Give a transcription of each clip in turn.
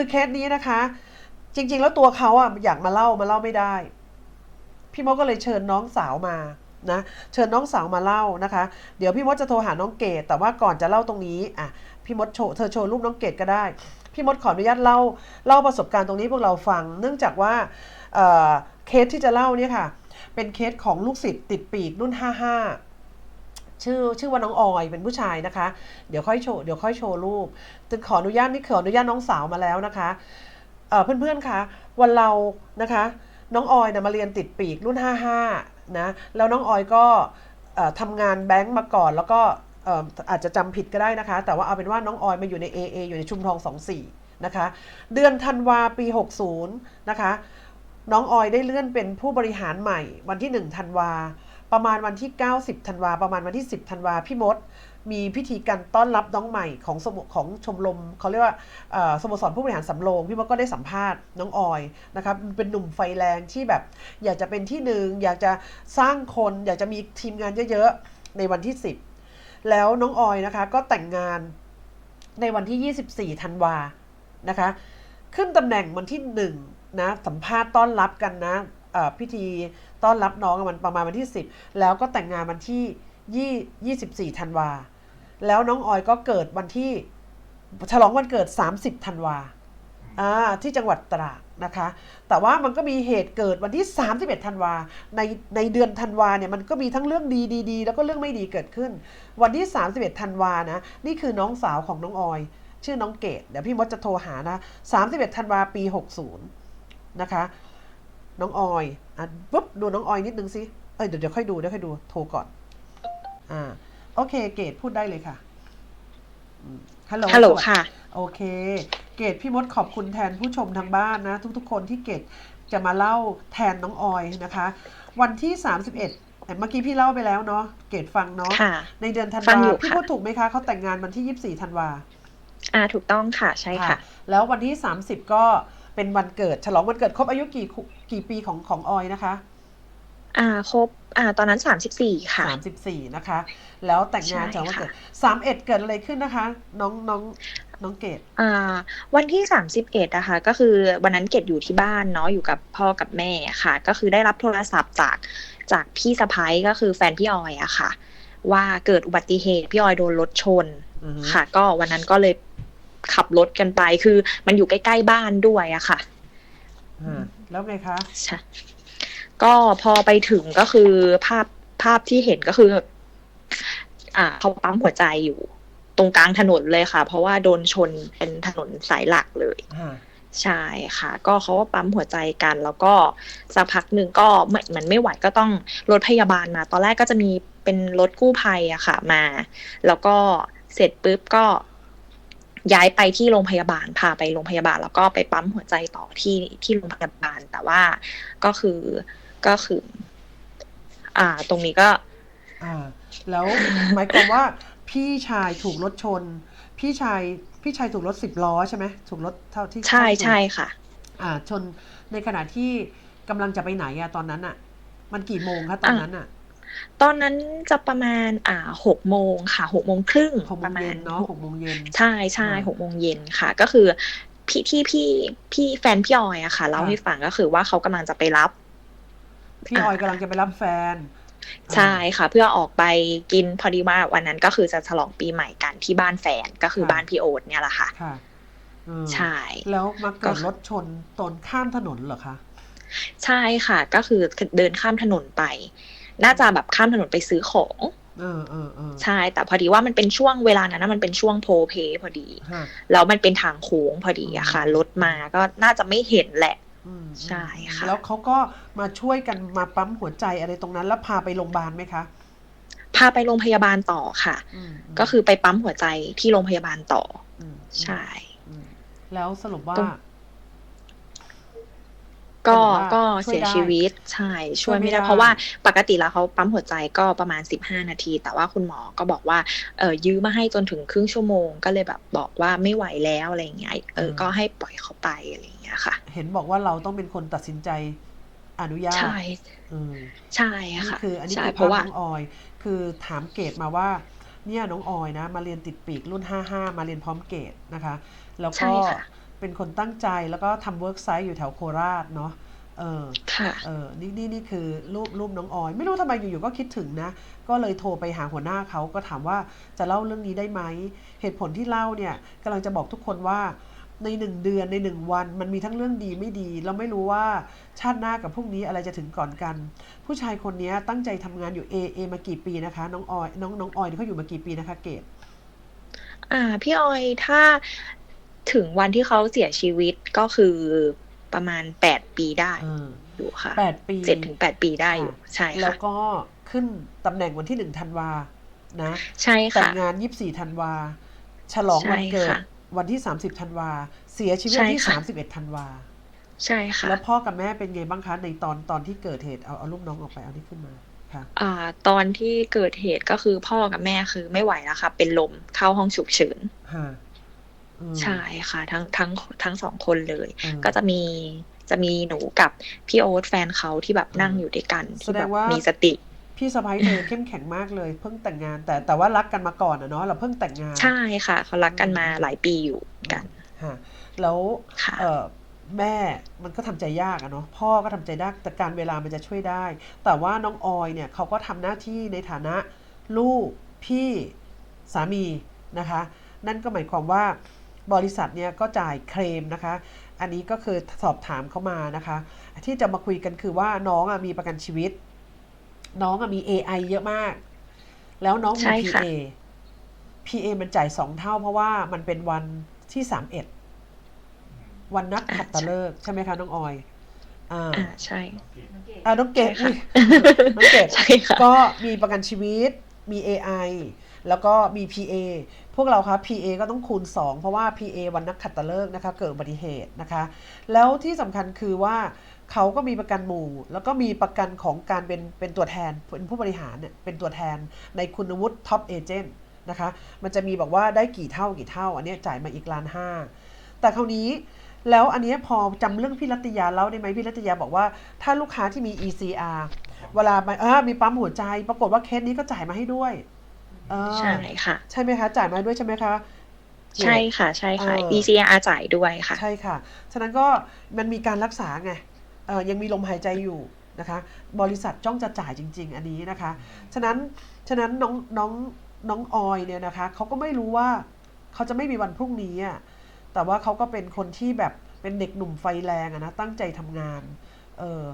คือเคสนี้นะคะ จริง ๆ แล้วตัวเขาอะอยากมาเล่ามาเล่าไม่ได้ พี่มดก็เลยเชิญน้องสาวมานะเชิญน้องสาวมาเล่านะคะ เดี๋ยวพี่มดจะโทรหาน้องเกดแต่ว่าก่อนจะเล่าตรงนี้อะพี่มดโชว์เธอโชว์รูปน้องเกดก็ได้ พี่มดขออนุญาตเล่าเล่าประสบการณ์ตรงนี้พวกเราฟัง เนื่องจากว่าเเคสที่จะเล่าเนี่ยค่ะ เป็นเคสของลูกศิษย์ติดปีกรุ่น 55 ชื่อชื่อว่าน้องออยเป็นผู้ชายนะคะ เดี๋ยวค่อยโชว์เดี๋ยวค่อยโชว์รูปแต่ขออนุญาตนี่ขออนุญาตน้องสาวมาแล้วนะคะเพื่อนๆคะวันเรานะคะ น้องออยนะมาเรียนติดปีกรุ่น 55นะแล้วน้องออยก็ทำงานแบงก์มาก่อนแล้วก็เอ่ออาจจะจำผิดก็ได้นะคะ แต่ว่าเอาเป็นว่าน้องออยมาอยู่ใน AA อยู่ในชุมทอง24นะคะ เดือนธันวาปี 60นะคะ น้องออยได้เลื่อนเป็นผู้บริหารใหม่วันที่1ธันวา ประมาณวันที่ 90ธันวาประมาณวันที่ 10ธันวาพี่มด มีพิธีการต้อนรับน้องใหม่ของสมของชมรมเขาเรียกว่าสโมสรผู้บริหารสำโรงพี่มดก็ได้สัมภาษณ์น้องออยนะครับเป็นหนุ่มไฟแรงที่แบบ อยากจะเป็นที่หนึ่งอยากจะสร้างคน อยากจะมีทีมงานเยอะๆในวันที่ 10 แล้วน้องออยนะคะ ก็แต่งงานในวันที่ 24ธันวานะคะ ขึ้นตำแหน่งวันที่หนึ่งนะสัมภาษณ์ต้อนรับกันนะ พิธีต้อนรับน้องมันประมาณวันที่ 10 แล้วก็แต่งงานวันที่ยี่24ธันวา แล้วน้องออยก็เกิดวันที่ฉลองวันเกิด 30ธันวาที่จังหวัดตราดนะคะ แต่ว่ามันก็มีเหตุเกิดวันที่ 31ธันวา ในในเดือนธันวาเนี่ยมันก็มีทั้งเรื่องดีดีๆแล้วก็เรื่องไม่ดีเกิดขึ้น วันที่ 31ธันวานะ นี่คือน้องสาวของน้องออย ชื่อน้องเกด เดี๋ยวพี่มดจะโทรหานะ 31ธันวาปี 60 นะคะ น้องออยอะปุ๊บดูน้องออยนิดนึงสิเอ้ยเดี๋ยวเดี๋ยวค่อยดูเดี๋ยวค่อยดูโทรก่อนอ่าโอเค เกดพูดได้เลยค่ะอืมฮัลโหลฮัลโหลสวัสดีค่ะ โอเค เกดพี่มดขอบคุณแทนผู้ชมทางบ้านนะ ทุกๆ คนที่เกดจะมาเล่าแทนน้องออยนะคะ วันที่ 31เอ่อเมื่อกี้พี่เล่าไปแล้วเนาะเกดฟังเนาะค่ะในเดือนธันฟัวางอยู่พี่ค่ะพูดถูกไหมคะเขาแต่งงานวันที่ 24ธันวาอ่าถูกต้องค่ะใช่ค่ะ แล้ววันที่ 30 ก็ เป็นวันเกิด ฉลองวันเกิดครบอายุกี่คุกี่ปีของของออยนะคะ อ่าครบอ่าตอนนั้นสามสิบสี่ค่ะ34นะคะ แล้วแต่งงานใช่ฉลองวันค่ะเกิด31เกิดอะไรขึ้นนะคะ น้องน้องน้องเกดอ่า วันที่สามสิบเอ็ดนะคะ ก็คือวันนั้นเกดอยู่ที่บ้านเนาะอยู่กับพ่อกับแม่ค่ะ ก็คือได้รับโทรศัพท์จากจากพี่สะพ้ยก็คือแฟนพี่ออยอะค่ะ ว่าเกิดอุบัติเหตุพี่ออยโดนรถชนอือฮึค่ะ ก็วันนั้นก็เลย ขับรถกันไป คือมันอยู่ใกล้ๆบ้านด้วยอะค่ะอ่าแล้วไงคะใช่ก็พอไปถึงก็คือภาพภาพที่เห็นก็คือ อ่าเขาปั๊มหัวใจอยู่ ตรงกลางถนนเลยค่ะ เพราะว่าโดนชนเป็นถนนสายหลักเลยอ่าใช่ค่ะ ก็เขาก็ปั๊มหัวใจกัน แล้วก็สักพักหนึ่งก็เหมือนมันไม่ไหวก็ต้องรถพยาบาลมา ตอนแรกก็จะมีเป็นรถกู้ภัยอะค่ะ มา แล้วก็เสร็จปุ๊บก็ ย้ายไปที่โรงพยาบาลพาไปโรงพยาบาล แล้วก็ไปปั๊มหัวใจต่อที่ที่โรงพยาบาล แต่ว่าก็คือก็คือ อ่า ตรงนี้ก็ อ่า แล้วหมายความว่า พี่ชายถูกรถชน พี่ชายพี่ชายถูกรถสิบล้อใช่ไหมถูกรถเท่าที่ใช่เท่าที่ใช่ค่ะ อ่า ชนในขณะที่กำลังจะไปไหนอะตอนนั้นอะมันกี่โมงคะตอนนั้นอะ ตอนนั้นจะประมาณอ่าหกโมงค่ะหกโมงครึ่งหกโมปงระมาเย็ณนเนาะหกโมงเย็นใช่ใช่อ่าหกโมงเย็นค่ะ ก็คือพี่ที่พี่พี่แฟนพี่ออยอะค่ะเล่าค่ะให้ฟังก็คือว่าเขากำลังจะไปรับ พี่ออยกำลังจะไปรับแฟนใช่ค่ะ เพื่อออกไปกินพอดีว่าวันนั้นก็คือจะฉลองปีใหม่กันที่บ้านแฟนก็คือบ้านพี่โอ๊ตเนี่ยแหละค่ะค่ะอืมใช่ แล้วมาเกิดก็รถชนตอนข้ามถนนเหรอคะ ใช่ค่ะ ก็คือเดินข้ามถนนไป น่าจะแบบข้ามถนนไปซื้อของเออเออเออใช่แต่พอดีว่ามันเป็นช่วงเวลานั้นนะมันเป็นช่วงโพลเพพอดีฮะแล้วมันเป็นทางโค้งพอดีอะค่ะรถมาก็น่าจะไม่เห็นแหละอืมใช่ค่ะแล้วเขาก็มาช่วยกันมาปั๊มหัวใจอะไรตรงนั้น แล้วพาไปโรงพยาบาลไหมคะพาไปโรงพยาบาลต่อค่ะอืมก็คือไปปั๊มหัวใจที่โรงพยาบาลต่อมใช่อืมแล้วสรุปว่าตรง ก็สรุปว่าก็ช่วยเสียได้ชีวิตใช่ช่วยไม่ช่วยไม่ได้ได้เพราะว่าปกติแล้วเขาปั๊มหัวใจก็ประมาณสิบห้านาที แต่ว่าคุณหมอก็บอกว่าเออยื้อมาให้จนถึงครึ่งชั่วโมง ก็เลยแบบบอกว่าไม่ไหวแล้วอะไรอย่างเงี้ยเออก็ให้ปล่อยเขาไปอะไรอย่างเงี้ยค่ะ เห็นบอกว่าเราต้องเป็นคนตัดสินใจอนุญาตใช่อืมใช่นี่ค่ะคืออันนี้ใช่คือเพภาพราะว่าน้องออย คือถามเกรดมาว่าเนี่ยน้องออยนะ มาเรียนติดปีกรุ่น 55 มาเรียนพร้อมเกรดนะคะ แล้วใช่ก็ค่ะ เป็นคนตั้งใจแล้วก็ทำเวิร์กไซต์อยู่แถวโคราชเนาะเออค่ะเออนี่นี่นี่คือรูปรูปน้องออย ไม่รู้ทำไมอยู่ๆก็คิดถึงนะ ก็เลยโทรไปหาหัวหน้าเขาก็ถามว่าจะเล่าเรื่องนี้ได้ไหม เหตุผลที่เล่าเนี่ยกำลังจะบอกทุกคนว่าในหนึ่งเดือนในหนึ่งวันมันมีทั้งเรื่องดีไม่ดี เราไม่รู้ว่าชาติหน้ากับพวกนี้อะไรจะถึงก่อนกัน ผู้ชายคนนี้ตั้งใจทำงานอยู่เอเอมากี่ปีนะคะ น้องออยน้องน้องออยนี่เขาอยู่มากี่ปีนะคะ เกดอ่า พี่ออยถ้า ถึงวันที่เขาเสียชีวิตก็คือประมาณแปดปีได้เอออยู่ค่ะแปดปีเจ็ดถึงแปดปีได้อยู่ใช่แล้วค่ะก็ขึ้นตำแหน่งวันที่หนึ่งธันวานะใช่แต่ค่ะงงานยี่สี่ธันวา ฉลองวันเกิดใช่ค่ะวันที่30ธันวา เสียชีวิตวันที่ใช่ค่ะ31ธันวา ใช่ค่ะ แล้วพ่อกับแม่เป็นไงบ้างคะในตอนตอนที่เกิดเหตุเอาเอารูปน้องออกไปเอานี่ขึ้นมาค่ะอ่า ตอนที่เกิดเหตุก็คือพ่อกับแม่คือไม่ไหวแล้วค่ะ เป็นลมเข้าห้องฉุกเฉินฮะอืม ใช่ค่ะ ทั้งทั้งทั้งสองคนเลยอืมก็จะมีจะมีหนูกับพี่โอ๊ตแฟนเขาที่แบบนั่งอยู่ด้วยกันแสที่ดแบงบว่ามีมีสติพี่สะพ้ายเธอเข้มแข็งมากเลย เพิ่งแต่งงานแต่แต่ว่ารักกันมาก่อนอะเนาะเราเพิ่งแต่งงาน ใช่ค่ะ เขารักกันมาหลายปีอยู่กันฮะแล้วค่ะเออแม่มันก็ทำใจยากอะเนาะพ่อก็ทำใจยากแต่การเวลามันจะช่วยได้ แต่ว่าน้องออยเนี่ยเขาก็ทำหน้าที่ในฐานะลูกพี่สามีนะคะ นั่นก็หมายความว่า บริษัทเนี่ยก็จ่ายเคลมนะคะ อันนี้ก็คือสอบถามเขามานะคะ ที่จะมาคุยกันคือว่าน้องอะมีประกันชีวิต น้องอะมี AI เยอะมาก แล้วน้องมีใช่ค่ะ PA PA มันจ่ายสองเท่าเพราะว่ามันเป็นวันที่สามเอ็ดวันนัดขัดตะเลิกษ์ใช่ไหมคะน้องออยอ่าอ่าใช่อ่าน้องเกดใช่ค่ะน้องเกดใช่ค่ะก็มีประกันชีวิตมี AI แล้วก็มี PA พวกเราครับ PA ก็ต้องคูณ 2 เพราะว่า PA วันนักขัดตะเลิกนะคะเกิดอุบัติเหตุนะคะ แล้วที่สำคัญคือว่าเขาก็มีประกันหมู่ แล้วก็มีประกันของการเป็นเป็นตัวแทนเป็นผู้บริหารเนี่ยเป็นตัวแทนในคุณวุฒิท็อปเอเจนต์นะคะมันจะมีบอกว่าได้กี่เท่ากี่เท่า อันเนี้ยจ่ายมาอีกล้านห้าแต่คราวนี้แล้วอันเนี้ยพอจำเรื่องพี่รัตยาเล่าได้ไหมพี่รัตยาบอกว่าถ้าลูกค้าที่มี ECR เวลาไปมีปั๊มหัวใจ ปรากฏว่าเคสนี้ก็จ่ายมาให้ด้วย ใช่ค่ะ ใช่ไหมคะ จ่ายมาให้ด้วยใช่ไหมคะ ใช่ค่ะ ใช่ค่ะเออ ECR จ่ายด้วยค่ะ ใช่ค่ะ ฉะนั้นก็มันมีการรักษาไงเออยังมีลมหายใจอยู่นะคะ บริษัทจ้องจะจ่ายจริง ๆ อันนี้นะคะ ฉะนั้นฉะนั้นน้องน้องน้องออยเนี่ยนะคะเขาก็ไม่รู้ว่าเขาจะไม่มีวันพรุ่งนี้อะแต่ว่าเขาก็เป็นคนที่แบบเป็นเด็กหนุ่มไฟแรงอะนะตั้งใจทำงาน เออ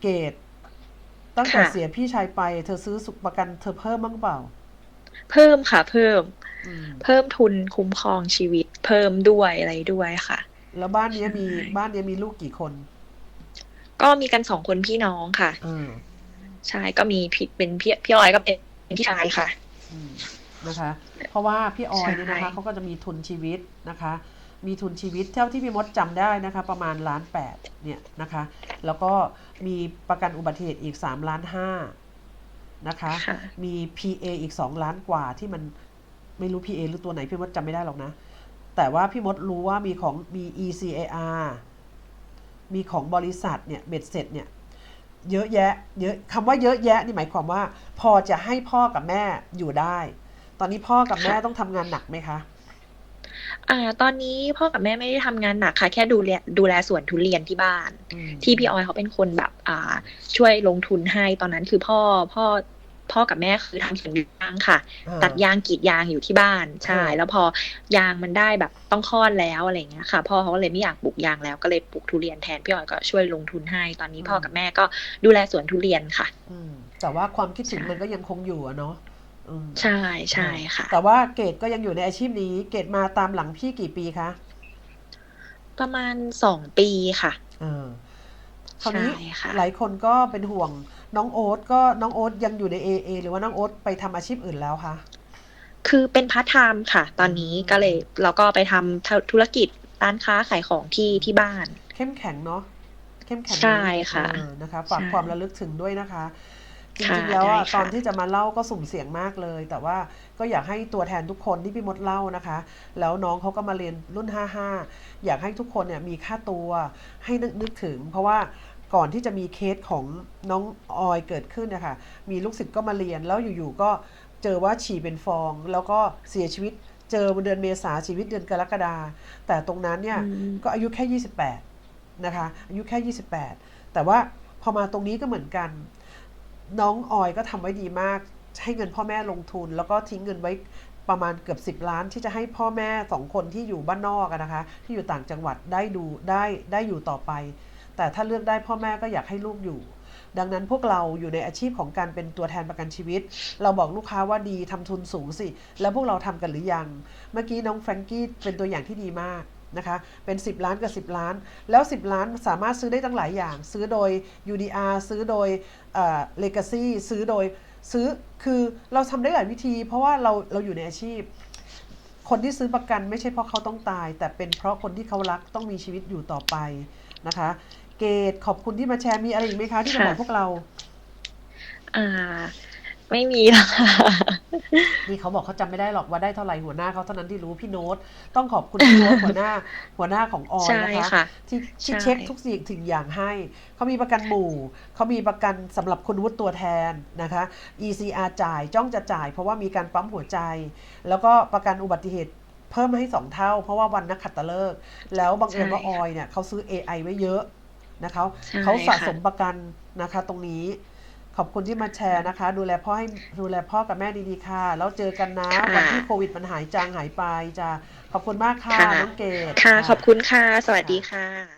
เกด ตั้งแต่ค่ะ เสียพี่ชายไป เธอซื้อสุขประกันเธอเพิ่มบ้างเปล่า เพิ่มค่ะ เพิ่ม อืม เพิ่มทุนคุ้มครองชีวิต เพิ่มด้วยอะไรด้วยค่ะ แล้วบ้านเนี้ยมีใช่บ้านเนี้ยมีลูกกี่คนก็มีกันสองคนพี่น้องค่ะ เออใช่ก็มีพี่เป็นพี่พี่ออยก็เป็นพี่ชายค่ะ อืมนะคะ เพราะว่าพี่ออยเนี่ยนะคะใช่ เขาก็จะมีทุนชีวิตนะคะ มีทุนชีวิตเท่าที่พี่มดจำได้นะคะ ประมาณล้านแปดเนี่ยนะคะ แล้วก็มีประกันอุบัติเหตุอีกสามล้านห้านะคะค่ะมี PA อีกสองล้านกว่าที่มันไม่รู้ PA หรือตัวไหนพี่มดจำไม่ได้หรอกนะ แต่ว่าพี่มดรู้ว่ามีของมี ECAR มีของบริษัทเนี่ยเบ็ดเสร็จเนี่ยเยอะแยะเยอะคำว่าเยอะแยะนี่หมายความว่า พอจะให้พ่อกับแม่อยู่ได้ ตอนนี้พ่อกับแม่ค่ะต้องทำงานหนักไหมคะ อ่า ตอนนี้พ่อกับแม่ไม่ได้ทำงานหนักค่ะ แค่ดูแลดูแลสวนทุเรียนที่บ้าน อืมที่พี่ออยเขาเป็นคนแบบ อ่า ช่วยลงทุนให้ตอนนั้นคือพ่อพ่อพ่อกับแม่คือทำสวนยางค่ะ อ่า ตัดยางกรีดยางอยู่ที่บ้าน ใช่อ่าแล้วพอยางมันได้แบบต้องคลอดแล้วอะไรเงี้ยค่ะ พ่อเขาก็เลยไม่อยากปลูกยางแล้วก็เลยปลูกทุเรียนแทนพี่ออยก็ช่วยลงทุนให้ ตอนนี้พ่อกับแม่ก็ดูแลสวนทุเรียนค่ะ อืมแต่ว่าความคิดถึงใช่มันก็ยังคงอยู่อะเนาะอืม ใช่ใช่ค่ะ แต่ว่าเกดก็ยังอยู่ในอาชีพนี้ เกดมาตามหลังพี่กี่ปีคะ ประมาณสองปีค่ะเออคราวนี้ใช่ค่ะหลายคนก็เป็นห่วงน้องโอ๊ตก็น้องโอ๊ตยังอยู่ใน AA หรือว่าน้องโอ๊ตไปทำอาชีพอื่นแล้วคะคือเป็นพาร์ทไทม์ค่ะ ตอนนี้ก็เลยเราก็ไปทำธุรกิจร้านค้าขายของที่ที่บ้าน เข้มแข็งเนาะเข้มแข็งใช่ค่ะเออนะคะฝากใช่ความระลึกถึงด้วยนะคะ จค่ะริงๆแล้วอะได้ค่ะตอนที่จะมาเล่าก็สุ่มเสี่ยงมากเลย แต่ว่าก็อยากให้ตัวแทนทุกคนที่พี่มดเล่านะคะ แล้วน้องเขาก็มาเรียนรุ่น 55 อยากให้ทุกคนเนี่ยมีค่าตัวให้นึกนึกถึง เพราะว่าก่อนที่จะมีเคสของน้องออยเกิดขึ้นนะคะมีลูกศิษย์ก็มาเรียนแล้วอยู่ๆก็เจอว่าฉี่เป็นฟอง แล้วก็เสียชีวิตเจอเดือนเมษาชีวิตเดือนกรกฎาแต่ตรงนั้นเนี่ยอืมก็อายุแค่ 28 นะคะ อายุแค่ 28 แต่ว่าพอมาตรงนี้ก็เหมือนกัน น้องออยก็ทำไว้ดีมาก ให้เงินพ่อแม่ลงทุน แล้วก็ทิ้งเงินไว้ประมาณเกือบ 10 ล้านที่จะให้พ่อแม่สองคนที่อยู่บ้านนอกนะคะ ที่อยู่ต่างจังหวัดได้ดูได้ได้อยู่ต่อไป แต่ถ้าเลือกได้พ่อแม่ก็อยากให้ลูกอยู่ ดังนั้นพวกเราอยู่ในอาชีพของการเป็นตัวแทนประกันชีวิต เราบอกลูกค้าว่าดีทำทุนสูงสิ แล้วพวกเราทำกันหรือยัง เมื่อกี้น้องแฟรงกี้เป็นตัวอย่างที่ดีมาก นะคะ เป็น 10 ล้านกับ 10 ล้าน แล้ว 10 ล้านสามารถซื้อได้ตั้งหลายอย่าง ซื้อโดย UDR ซื้อโดยเอ่อ Legacy ซื้อโดยซื้อคือเราทำได้หลายวิธี เพราะว่าเราเราอยู่ในอาชีพ คนที่ซื้อประกันไม่ใช่เพราะเขาต้องตาย แต่เป็นเพราะคนที่เขารักต้องมีชีวิตอยู่ต่อไปนะคะ เกดขอบคุณที่มาแชร์มีอะไรอีกไหมคะที่จะบอกพวกเราอ่า ไม่มีแล้วค่ะนี่เขาบอกเขาจำไม่ได้หรอกว่าได้เท่าไหร่หัวหน้าเขาเท่านั้นที่รู้พี่โน้ตต้องขอบคุณพี่โน้ตหัวหน้าหัวหน้าของออยใช่นะคะค่ะที่ที่ใช่เช็คทุกสิ่งถึงอย่างให้ เขามีประกันหมู่เขามีประกันสำหรับคุณวุฒิตัวแทนนะคะ ECR จ่ายจ้องจะจ่าย เพราะว่ามีการปั๊มหัวใจ แล้วก็ประกันอุบัติเหตุเพิ่มให้สองเท่า เพราะว่าวันนักขัตฤกษ์แล้วบังเอิญว่าออยเนี่ยเขาซื้อ AI ไว้เยอะนะคะใช่เขาสะค่ะสมประกันนะคะตรงนี้ ขอบคุณที่มาแชร์นะคะ ดูแลพ่อให้ดูแลพ่อกับแม่ดีๆค่ะ แล้วเจอกันนะค่ะวันที่โควิดมันหายจางหายไปจะขอบคุณมากค่ะค่ะน้องเกดค่ะ ขอบคุณค่ะ สวัสดีค่ะ